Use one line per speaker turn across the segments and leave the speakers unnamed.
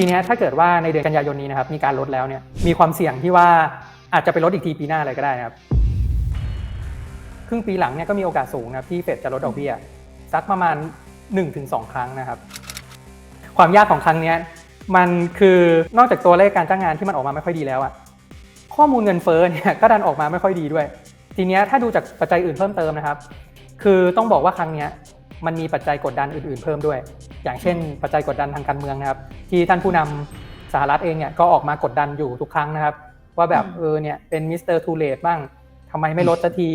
ทีนี้ถ้าเกิดว่าในเดือนกันยายนนี้นะครับมีการลดแล้วเนี่ยมีความเสี่ยงที่ว่าอาจจะไปลดอีกทีปีหน้าเลยก็ได้นะครับครึ่งปีหลังเนี่ยก็มีโอกาสสูงนะครับที่เฟดจะลดดอกเบี้ยสักประมาณ 1-2 ครั้งนะครับความยากของครั้งนี้มันคือนอกจากตัวเลขการจ้างงานที่มันออกมาไม่ค่อยดีแล้วอะข้อมูลเงินเฟ้อเนี่ยก็ดันออกมาไม่ค่อยดีด้วย ทีนี้ถ้าดูจากปัจจัยอื่นเพิ่มเติมนะครับ คือต้องบอกว่าครั้งนี้ มันมีปัจจัยกดดันอื่น ๆ เพิ่มด้วย อย่างเช่น ปัจจัยกดดันทางการเมืองนะครับที่ท่านผู้นำสหรัฐเองเนี่ยก็ออกมากดดันอยู่ทุกครั้งนะครับ ว่าแบบ
อืม
เออเนี่ยเป็นมิสเตอร์ทูเลตบ้างทำไมไม่ลดสักที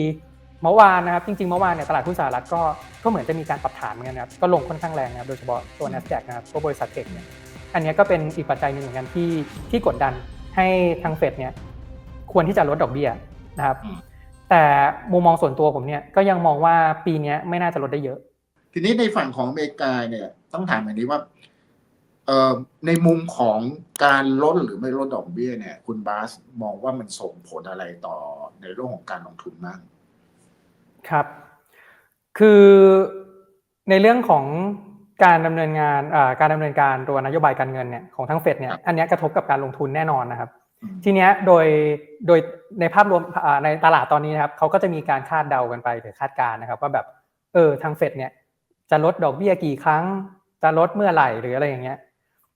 เมื่อวานนะครับจริงๆเมื่อวานเนี่ยตลาดหุ้นสหรัฐก็ก็เหมือนจะมีการปรับฐานเหมือนกันนะครับก็ลงค่อนข้างแรงนะครับโดยเฉพาะตัว NASDAQ นะครับพวกบริษัทเทคเนี่ยอันเนี้ยก็เป็นอีกปัจจัยหนึ่งเหมือนกันที่ที่กดดันให้ทางเฟดเนี่ยควรที่จะลดดอกเบี้ยนะครับ
อืม
แต่มุมมองส่วนตัวผมเนี่ยก็ยังมองว่าปีเนี้ยไม่น่าจะลดได้เยอะ
ทีนี้ในฝั่งของอเมริกาเนี่ย ต้องถามแบบนี้ว่าเอ่อในมุมของการลดหรือไม่ลดดอกเบี้ยเนี่ย คุณบาสมองว่ามันส่งผลอะไรต่อในเรื่องของการลงทุนบ้าง
ครับ คือในเรื่องของการดำเนินงานอ่าการดำเนินการตัวนโยบายการเงินเนี่ยของทั้งเฟดเนี่ย
ครับ
อันเนี้ยกระทบกับการลงทุนแน่นอนนะครับ
อืม
ทีเนี้ยโดยโดยในภาพรวมอ่าในตลาดตอนนี้นะครับเขาก็จะมีการคาดเดากันไปหรือคาดการณ์นะครับ ว่าแบบเออทางเฟดเนี่ย จะลดดอกเบี้ยกี่ครั้ง จะลดเมื่อไหร่หรืออะไรอย่างเงี้ย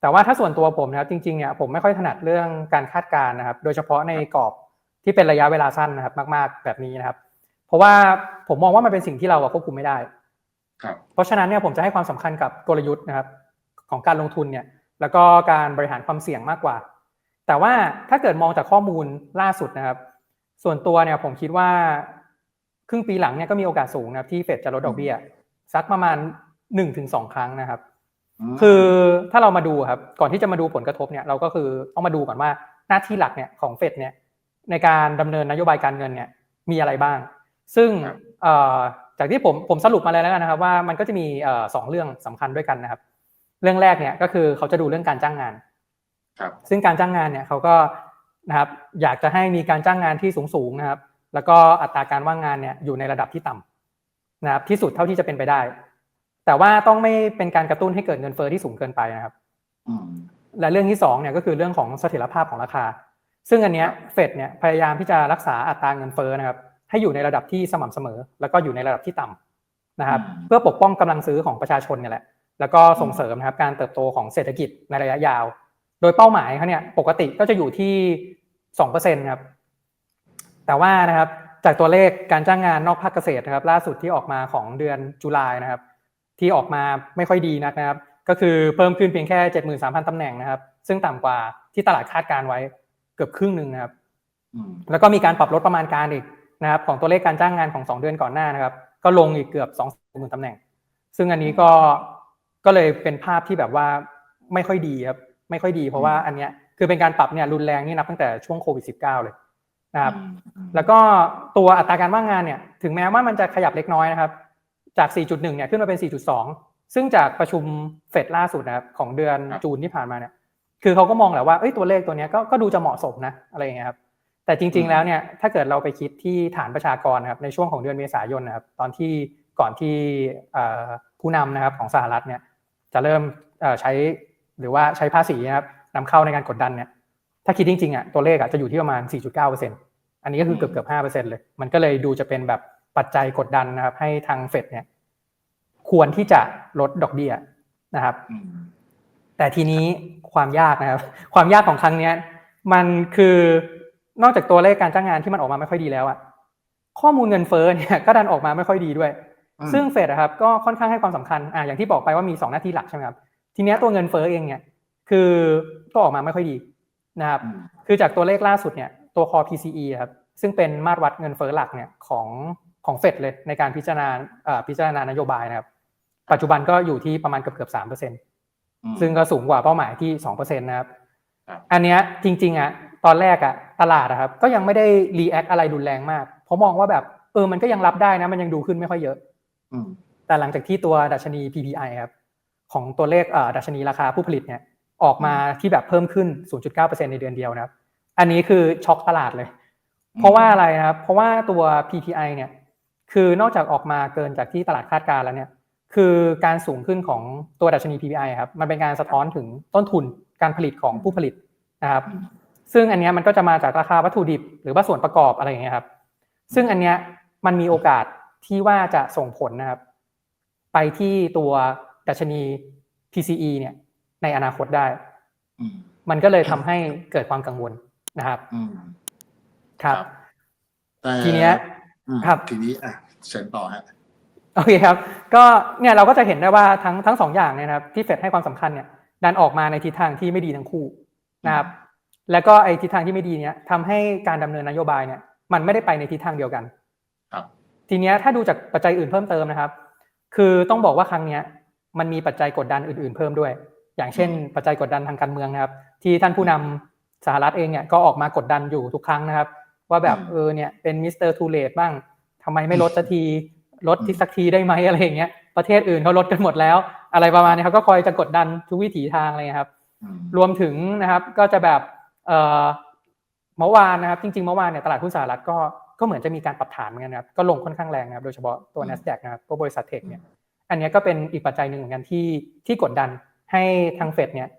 แต่ว่าถ้าส่วนตัวผมนะครับจริงๆเนี่ยผมไม่ค่อยถนัดเรื่องการคาดการณ์นะครับ โดยเฉพาะในกรอบที่เป็นระยะเวลาสั้นนะครับ มากๆ แบบนี้นะครับ เพราะว่าผมมองว่ามันเป็นสิ่งที่เราอะควบคุมไม่ได้
ครับ
เพราะฉะนั้นเนี่ยผมจะให้ความสำคัญกับกลยุทธ์นะครับ ของการลงทุนเนี่ย แล้วก็การบริหารความเสี่ยงมากกว่า แต่ว่าถ้าเกิดมองจากข้อมูลล่าสุดนะครับ ส่วนตัวเนี่ยผมคิดว่า ครึ่งปีหลังเนี่ยก็มีโอกาสสูงนะครับที่เฟดจะลดดอกเบี้ย สักประมาณ1-2ครั้งนะครับ
ม
คือถ้าเรามาดูครับ ก่อนที่จะมาดูผลกระทบเนี่ยเราก็คือต้องมาดูก่อนว่าหน้าที่หลักเนี่ยของเฟดเนี่ยในการดำเนินนโยบายการเงินเนี่ยมีอะไรบ้าง ซึ่ง
ครับ
เอ่อจากที่ผมผมสรุปมาเลยแล้วกันนะครับ ว่ามันก็จะมีเอ่อสองเรื่องสำคัญด้วยกันนะครับ เรื่องแรกเนี่ยก็คือเขาจะดูเรื่องการจ้างงาน
ครับ
ซึ่งการจ้างงานเนี่ยเขาก็นะครับอยากจะให้มีการจ้างงานที่สูงสูงๆนะครับ แล้วก็อัตราการว่างงานเนี่ยอยู่ในระดับที่ต่ำ นะครับที่สุดเท่าที่จะเป็นไปได้ แต่ว่าต้องไม่เป็นการกระตุ้นให้เกิดเงินเฟ้อที่สูงเกินไปนะครับ
อืม
และเรื่องที่สองเนี่ยก็คือเรื่องของเสถียรภาพของราคา ซึ่งอันเนี้ย
ครับ
เฟดเนี่ยพยายามที่จะรักษาอัตราเงินเฟ้อนะครับ ให้อยู่ในระดับที่สม่ำเสมอ แล้วก็อยู่ในระดับที่ต่ำนะครับ เพื่อปกป้องกำลังซื้อของประชาชนเนี่ยแหละแล้วก็ส่งเสริมนะครับการเติบโตของเศรษฐกิจในระยะยาว โดยเป้าหมายเขาเนี่ยปกติก็จะอยู่ที่สองเปอร์เซ็นต์ครับแต่ว่านะครับ จากตัวเลขการจ้างงานนอกภาคเกษตรนะครับ ล่าสุดที่ออกมาของเดือนจุลายนะครับ ที่ออกมาไม่ค่อยดีนักนะครับ ก็คือเพิ่มขึ้นเพียงแค่ 73,000ตำแหน่งนะครับ ซึ่งต่ำกว่าที่ตลาดคาดการไว้เกือบครึ่งหนึ่งนะครับ
อืม
แล้วก็มีการปรับลดประมาณการอีกนะครับ ของตัวเลขการจ้างงานของ 2 เดือนก่อนหน้านะครับ ก็ลงอีกเกือบ2 0 0 0 0ตำแหน่ง ซึ่งอันนี้ก็ก็เลยเป็นภาพที่แบบว่าไม่ค่อยดีครับไม่ค่อยดีเพราะว่าอันเนี้ยคือเป็นการปรับเนี่ยรุนแรงนี่นับตั้งแต่ช่วงโควิด -19 เลย นะครับ
อืม
แล้วก็ตัวอัตราการว่างงานเนี่ยถึงแม้ว่ามันจะขยับเล็กน้อยนะครับ จาก 4.1 เนี่ยขึ้นมาเป็น 4.2 ซึ่งจากประชุมเฟดล่าสุดนะครับของเดือนจูนที่ผ่านมาเนี่ย คือเขาก็มองแหละว่าเอ้ยตัวเลขตัวเนี้ยก็ก็ดูจะเหมาะสมนะอะไรอย่างเงี้ยครับ แต่จริง ๆ แล้วเนี่ยถ้าเกิดเราไปคิดที่ฐานประชากรนะครับในช่วงของเดือนเมษายนนะครับตอนที่ก่อนที่เอ่อผู้นำนะครับของสหรัฐเนี่ยจะเริ่มเอ่อใช้หรือว่าใช้ภาษีนะครับนำเข้าในการกดดันเนี่ยถ้าคิดจริงๆอะตัวเลขอะจะอยู่ที่ประมาณ 4.9%อัน นี้ก็คือเกือบเกือบ5%เลย มันก็เลยดูจะเป็นแบบปัจจัยกดดันนะครับ ให้ทางเฟดเนี่ย ควรที่จะลดดอกเบี้ยนะครับ
อืม
แต่ทีนี้ความยากนะครับ ความยากของครั้งเนี้ย มันคือนอกจากตัวเลขการจ้างงานที่มันออกมาไม่ค่อยดีแล้วอะข้อมูลเงินเฟ้อเนี่ยก็ดันออกมาไม่ค่อยดีด้วย
อืม
ซึ่งเฟดอะครับก็ค่อนข้างให้ความสำคัญอ่าอย่างที่บอกไปว่ามี 2 หน้าที่หลักใช่ไหมครับ ทีเนี้ยตัวเงินเฟ้อเองเนี่ย คือก็ออกมาไม่ค่อยดีนะครับ
อืม
คือจากตัวเลขล่าสุดเนี่ย ตัว core PCE ครับซึ่งเป็นมาตรวัดเงินเฟ้อหลักเนี่ยของของเฟดเลยในการพิจารณาเอ่อพิจารณานโยบายนะครับ ปัจจุบันก็อยู่ที่ประมาณเกือบเกือบสามเปอร์เซ็นต์
อืม
ซึ่งก็สูงกว่าเป้าหมายที่สองเปอร์เซ็นต์นะครับ
ครับ
อันเนี้ยจริงๆอะตอนแรกอะตลาดอะครับก็ยังไม่ได้รีแอคอะไรรุนแรงมาก เพราะมองว่าแบบเออมันก็ยังรับได้นะ มันยังดูขึ้นไม่ค่อยเยอะ
อืม
แต่หลังจากที่ตัวดัชนี PPI ครับของตัวเลขเอ่อดัชนีราคาผู้ผลิตเนี่ยออกมาที่แบบเพิ่มขึ้น 0.9%ในเดือนเดียวนะครับ อันนี้คือช็อกตลาดเลย เพราะว่าอะไรนะครับ เพราะว่าตัว PPI เนี่ย คือนอกจากออกมาเกินจากที่ตลาดคาดการณ์แล้วเนี่ย คือการสูงขึ้นของตัวดัชนี PPI ครับ มันเป็นการสะท้อนถึงต้นทุนการผลิตของผู้ผลิตนะครับ
อืม
ซึ่งอันเนี้ยมันก็จะมาจากราคาวัตถุดิบ หรือว่าส่วนประกอบอะไรอย่างเงี้ยครับ ซึ่งอันเนี้ยมันมีโอกาสที่ว่าจะส่งผลนะครับ ไปที่ตัวดัชนี PCE เนี่ย ในอนาคตได้
อืม
มันก็เลยทำให้เกิดความกังวล นะครับ
อืม
ครับ
แต่
ทีเนี้ย
อืม
ครับ
ทีนี้อะเชิญต่อฮะ
โอเคครับ ก็เนี่ยเราก็จะเห็นได้ว่าทั้งทั้งสองอย่างเนี่ยนะครับ ที่เฟดให้ความสำคัญเนี่ย ดันออกมาในทิศทางที่ไม่ดีทั้งคู่นะครับ แล้วก็ไอ้ทิศทางที่ไม่ดีเนี่ยทำให้การดำเนินนโยบายเนี่ย มันไม่ได้ไปในทิศทางเดียวกัน
ครับ
ทีเนี้ยถ้าดูจากปัจจัยอื่นเพิ่มเติมนะครับ คือต้องบอกว่าครั้งเนี้ย มันมีปัจจัยกดดันอื่น ๆ เพิ่มด้วย อย่างเช่น ปัจจัยกดดันทางการเมืองนะครับ ที่ท่านผู้นำ สหรัฐเองเนี่ยก็ออกมากดดันอยู่ทุกครั้งนะครับ ว่าแบบ
อืม
เออเนี่ยเป็นมิสเตอร์ทูเลตบ้างทำไมไม่ลดสักทีลดที่สักทีได้ไหมอะไรอย่างเงี้ยประเทศอื่นเขาลดกันหมดแล้ว อะไรประมาณนี้เขาก็คอยจะกดดันทุกวิถีทางเลยครับ
อืม
รวมถึงนะครับก็จะแบบเอ่อเมื่อวานนะครับ จริงๆเมื่อวานเนี่ยตลาดหุ้นสหรัฐก็ก็เหมือนจะมีการปรับฐานเหมือนกันนะครับก็ลงค่อนข้างแรงนะครับโดยเฉพาะตัว NASDAQ นะครับพวกบริษัทเทคเนี่ยอันเนี้ยก็เป็นอีกปัจจัยหนึ่งเหมือนกันที่ที่กดดันให้ทางเฟดเนี่ย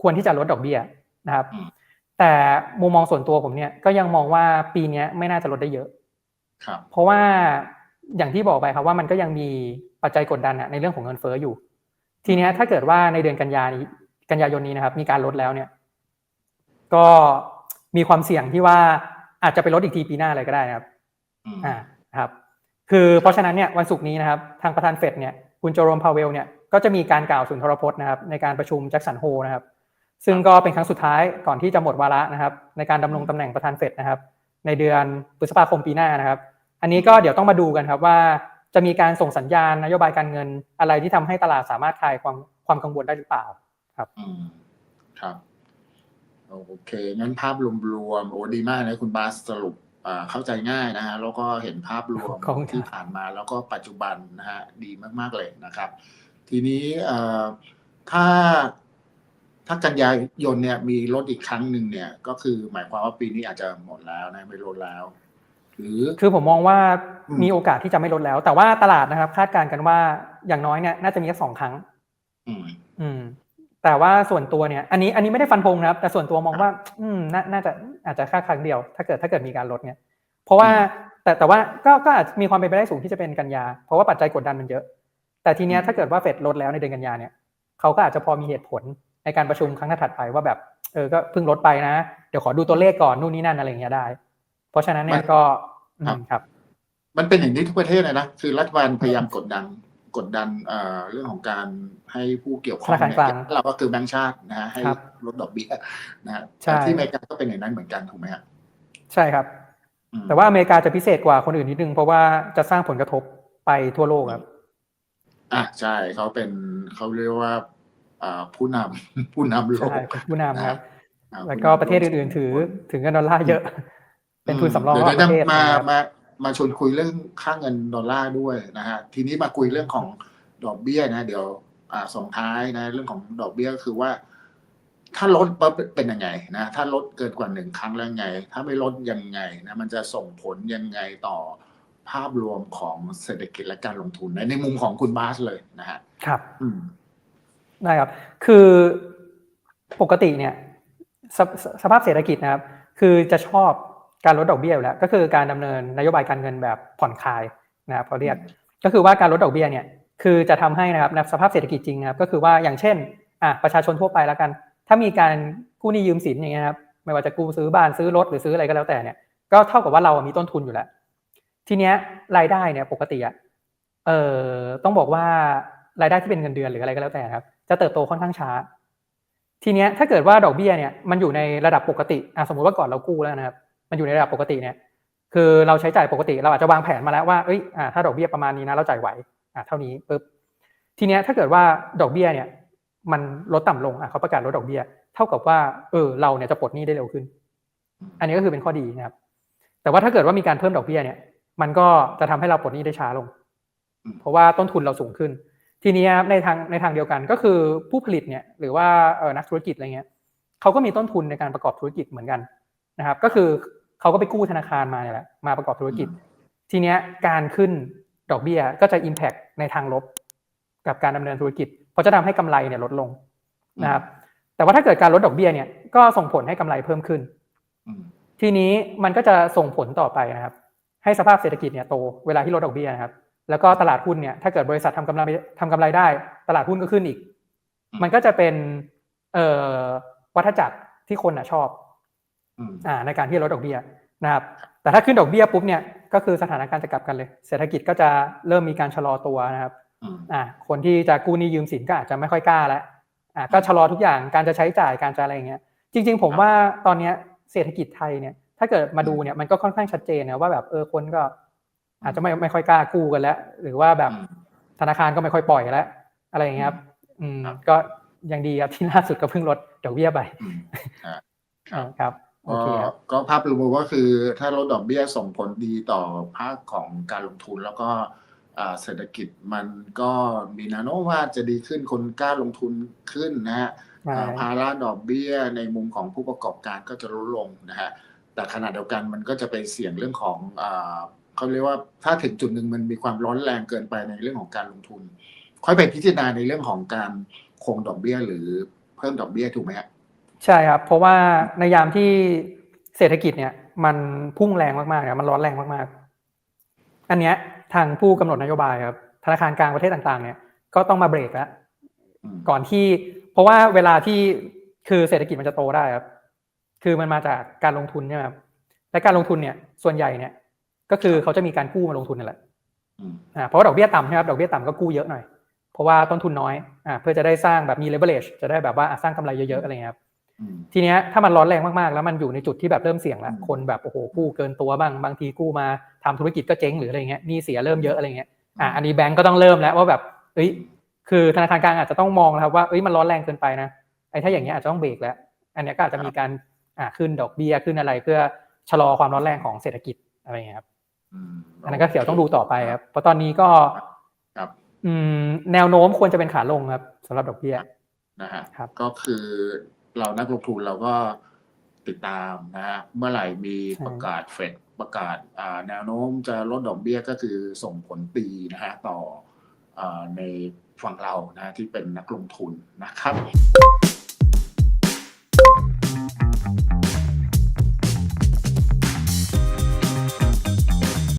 ควรที่จะลดดอกเบี้ยนะครับ
อืม
แต่มุมมองส่วนตัวผมเนี่ยก็ยังมองว่าปีเนี้ยไม่น่าจะลดได้เยอะ
ครับ
เพราะว่าอย่างที่บอกไปครับว่ามันก็ยังมีปัจจัยกดดันอะในเรื่องของเงินเฟ้ออยู่ ทีเนี้ยถ้าเกิดว่าในเดือนกันยานี้กันยายนนี้นะครับ มีการลดแล้วเนี่ย ก็มีความเสี่ยงที่ว่าอาจจะไปลดอีกทีปีหน้าเลยก็ได้นะครับ
อืม
อ่าครับ คือเพราะฉะนั้นเนี่ยวันศุกร์นี้นะครับ ทางประธานเฟดเนี่ยคุณโจโรมพาเวลเนี่ยก็จะมีการกล่าวสุนทรพจน์นะครับในการประชุมแจ็คสันโฮนะครับ ซึ่งก็เป็นครั้งสุดท้ายก่อนที่จะหมดวาระนะครับ ในการดำรงตำแหน่งประธานเฟดนะครับ ในเดือนพฤษภาคมปีหน้านะครับ อันนี้ก็เดี๋ยวต้องมาดูกันครับว่าจะมีการส่งสัญญาณนโยบายการเงินอะไรที่ทำให้ตลาดสามารถคลายความความกังวลได้หรือเปล่า
อืมครับโอเคงั้นภาพรวมๆโอ้ดีมากนะคุณบาสสรุปอ่าเข้าใจง่ายนะฮะแล้วก็เห็นภาพรวม
ขอบคุณครับ
ที่ผ่านมาแล้วก็ปัจจุบันนะฮะดีมากๆเลยนะครับ ทีนี้เอ่อถ้า ถ้ากันยายนเนี่ยมีลดอีกครั้งหนึ่งเนี่ย ก็คือหมายความว่าปีนี้อาจจะหมดแล้วนะไม่ลดแล้ว หรือ
คือผมมองว่า
อืม
มีโอกาสที่จะไม่ลดแล้ว แต่ว่าตลาดนะครับ คาดการณ์กันว่าอย่างน้อยเนี่ยน่าจะมีแค่สองครั้ง
อืม
อืมแต่ว่าส่วนตัวเนี่ยอันนี้อันนี้ไม่ได้ฟันธงนะครับ แต่ส่วนตัวมองว่า อืมนาน่าจะอาจจะแค่ครั้งเดียว ถ้าเกิดถ้าเกิดมีการลดเนี่ย เพราะว่าแต่แต่ว่าก็ก็อาจจะมีความเป็นไปได้สูงที่จะเป็นกันยา เพราะว่าปัจจัยกดดันมันเยอะ แต่ทีเนี้ย
อืม
ถ้าเกิดว่าเฟดลดแล้วในเดือนกันยาเนี่ยเขาก็อาจจะพอมีเหตุผล ในการประชุมครั้งถัดไปว่าแบบเออก็เพิ่งลดไปนะ เดี๋ยวขอดูตัวเลขก่อนนู่นนี่นั่นอะไรอย่างเงี้ยได้ เพราะฉะนั้นเนี่ยก็อืมครับ
มันเป็นอย่างนี้ทุกประเทศเลยนะคือรัฐบาลพยายามกดดันกดดันเอ่อเรื่องของการให้ผู้เกี่ยวข้อง
ธนาคารกลาง
เนี่ยเราก็คือแบงก์ชาตินะฮะให้
ครับ
ลดดอกเบี้ยนะฮะ
ใช่
แต่ที่อเมริกาก็เป็นอย่างนั้นเหมือนกันถูกไหมฮะ
ใช่ครับ
อืม
แต่ว่าอเมริกาจะพิเศษกว่าคนอื่นนิดนึง เพราะว่าจะสร้างผลกระทบไปทั่วโลกครับ
อะใช่เขาเป็นเขาเรียกว่าอ่า ผู้นำผู้นำโลก
ใช่เป็นผู้นำครับ
อ่า
แล้วก็ประเทศอื่นๆถือ ถึงเงินดอลลาร์เยอะ เป็นทุนสำรอง
เดี๋ยว
ระหว่างป
จะ
ระเทศ
มา
นะครับ
มามาชวนคุยเรื่องค่าเงินดอลลาร์ด้วยนะฮะทีนี้มาคุยเรื่องของดอกเบี้ยนะ เดี๋ยวอ่าส่งท้ายนะ เรื่องของดอกเบี้ยก็คือว่า ถ้าลดปั๊บเป็นยังไงนะถ้าลดเกินกว่าหนึ่งครั้งแล้วไง ถ้าไม่ลดยังไงนะมันจะส่งผลยังไงต่อภาพรวมของเศรษฐกิจและการลงทุนในในมุมของคุณบาสเลยนะฮะ
ครับ
อืม
ได้ครับ คือปกติเนี่ยสสภาพเศรษฐกิจนะครับ คือจะชอบการลดดอกเบี้ยอยู่แล้ว ก็คือการดำเนินนโยบายการเงินแบบผ่อนคลายนะครับเขาเรียก ก็คือว่าการลดดอกเบี้ยเนี่ย คือจะทำให้นะครับในสภาพเศรษฐกิจจริงนะครับ ก็คือว่าอย่างเช่นอะประชาชนทั่วไปแล้วกัน ถ้ามีการกู้หนี้ยืมสินอย่างเงี้ยครับ ไม่ว่าจะกู้ซื้อบ้านซื้อรถหรือซื้ออะไรก็แล้วแต่เนี่ย ก็เท่ากับว่าเรามีต้นทุนอยู่แล้ว ทีเนี้ยรายได้เนี่ยปกติอะเอ่อ ต้องบอกว่ารายได้ที่เป็นเงินเดือนหรืออะไรก็แล้วแต่ครับ จะเติบโตค่อนข้างช้า ทีเนี้ยถ้าเกิดว่าดอกเบี้ยเนี่ยมันอยู่ในระดับปกติอะสมมติว่าก่อนเรากู้แล้วนะครับ มันอยู่ในระดับปกติเนี่ย คือเราใช้จ่ายปกติเราอาจจะวางแผนมาแล้วว่าเอ้ยอ่าถ้าดอกเบี้ยประมาณนี้นะเราจ่ายไหวอ่าเท่านี้ปุ๊บทีเนี้ยถ้าเกิดว่าดอกเบี้ยเนี่ย มันลดต่ำลงอะเขาประกาศลดดอกเบี้ย เท่ากับว่าเออเราเนี่ยจะปลดหนี้ได้เร็วขึ้น อันนี้ก็คือเป็นข้อดีนะครับ แต่ว่าถ้าเกิดว่ามีการเพิ่มดอกเบี้ยเนี่ย มันก็จะทำให้เราปลดหนี้ได้ช้าลง เพราะว่าต้นทุนเราสูงขึ้น ทีนี้ในทางในทางเดียวกันก็คือผู้ผลิตเนี่ยหรือว่าเออนักธุรกิจอะไรเงี้ยเขาก็มีต้นทุนในการประกอบธุรกิจเหมือนกันนะครับ ก็คือเขาก็ไปกู้ธนาคารมาเนี่ยแหละมาประกอบธุรกิจ ทีเนี้ยการขึ้นดอกเบี้ยก็จะ Impact ในทางลบ กับการดำเนินธุรกิจเพราะจะทำให้กำไรเนี่ยลดลงนะครับ แต่ว่าถ้าเกิดการลดดอกเบี้ยเนี่ยก็ส่งผลให้กำไรเพิ่มขึ้น
อืม
ทีนี้มันก็จะส่งผลต่อไปนะครับ ให้สภาพเศรษฐกิจเนี่ยโตเวลาที่ลดดอกเบี้ยนะครับ แล้วก็ตลาดหุ้นเนี่ยถ้าเกิดบริษัททำกำไรทำกำไรได้ ตลาดหุ้นก็ขึ้นอีก มันก็จะเป็นเอ่อวัฏจักรที่คนอะชอบ
อืม
อ่าในการที่จะลดดอกเบี้ยนะครับ แต่ถ้าขึ้นดอกเบี้ยปุ๊บเนี่ยก็คือสถานการณ์จะกลับกันเลย เศรษฐกิจก็จะเริ่มมีการชะลอตัวนะครับ
อืม
อ่าคนที่จะกู้หนี้ยืมสินก็อาจจะไม่ค่อยกล้าแล้วอ่าก็ชะลอทุกอย่างการจะใช้จ่ายการจะอะไรอย่างเงี้ย จริง ๆ ผมว่าตอนเนี้ยเศรษฐกิจไทยเนี่ย ถ้าเกิดมาดูเนี่ยมันก็ค่อนข้างชัดเจนนะว่าแบบเออคนก็ อาจจะไม่ไม่ค่อยกล้ากู้กันแล้ว หรือว่าแบบ
อืม
ธนาคารก็ไม่ค่อยปล่อยแล้ว อะไรอย่างเงี้ยครับ อืม
ครับ
ก็ยังดีครับที่ล่าสุดก็เพิ่งลดดอกเบี้ยไป
อืมอ่า
อ่าครับโอ
ก็
เคครับ
ก็ภาพรวมก็คือถ้าลดดอกเบี้ยส่งผลดีต่อภาคของการลงทุนแล้วก็อ่าเศรษฐกิจมันก็มีแนวโน้มว่าจะดีขึ้นคนกล้าลงทุนขึ้นนะฮะ
ใช่
อ่าภาระดอกเบี้ยในมุมของผู้ประกอบการก็จะลดลงนะฮะแต่ขณะเดียวกันมันก็จะไปเสี่ยงเรื่องของอ่า เขาเรียกว่าถ้าถึงจุดหนึ่งมันมีความร้อนแรงเกินไปในเรื่องของการลงทุน ค่อยไปพิจารณาในเรื่องของการคงดอกเบี้ยหรือเพิ่มดอกเบี้ยถูกไหมฮะ
ใช่ครับ เพราะว่าในยามที่เศรษฐกิจเนี่ยมันพุ่งแรงมากๆเนี่ยมันร้อนแรงมากๆ อันเนี้ยทางผู้กำหนดนโยบายครับธนาคารกลางประเทศต่างๆ เนี่ยก็ต้องมาเบรกแล้ว
อืม
ก่อนที่ เพราะว่าเวลาที่คือเศรษฐกิจมันจะโตได้ครับ คือมันมาจากการลงทุนใช่ไหมครับและการลงทุนเนี่ยส่วนใหญ่เนี่ย ก็คือเขาจะมีการกู้มาลงทุนนั่นแหละ
อืม
อ่าเพราะว่าดอกเบี้ยต่ำใช่ไหมครับดอกเบี้ยต่ำก็กู้เยอะหน่อย เพราะว่าต้นทุนน้อยอ่าเพื่อจะได้สร้างแบบมี leverage จะได้แบบว่าอะสร้างกำไรเยอะๆอะไรเงี้ยครับ
อืม
ทีเนี้ยถ้ามันร้อนแรงมากๆ แล้วมันอยู่ในจุดที่แบบเริ่มเสี่ยงแล้ว
อืม
คนแบบโอ้โหกู้เกินตัวบ้างบางทีกู้มาทำธุรกิจก็เจ๊งหรืออะไรเงี้ยหนี้เสียเริ่มเยอะอะไรเงี้ยอะอันนี้แบงก์ก็ต้องเริ่มแล้วว่าแบบเอ้ยคือธนาคารกลางอาจจะต้องมองนะครับว่าเอ้ยมันร้อนแรงเกินไปนะไอ้ถ้าอย่างเงี้ยอาจจะต้องเบรกแล้ว อันเนี้ยก็อาจจะมีการอ่าขึ้นดอกเบี้ยขึ้นอะไรเพื่อชะลอความร้อนแรงของเศรษฐกิจอะไรเงี้ยครับ
อืม
อันนั้นก็เดี๋ยวต้องดูต่อไปครับ เพราะตอนนี้ก็
ครับ
อืมแนวโน้มควรจะเป็นขาลงครับสำหรับดอกเบี้ย
นะฮะ
ครับ
ก็คือเรานักลงทุนเราก็ติดตามนะฮะเมื่อไหร่มีประกาศเฟดประกาศอ่าแนวโน้มจะลดดอกเบี้ยก็คือส่งผลตีนะฮะต่ออาในฝั่งเรานะฮะที่เป็นนักลงทุนนะครับ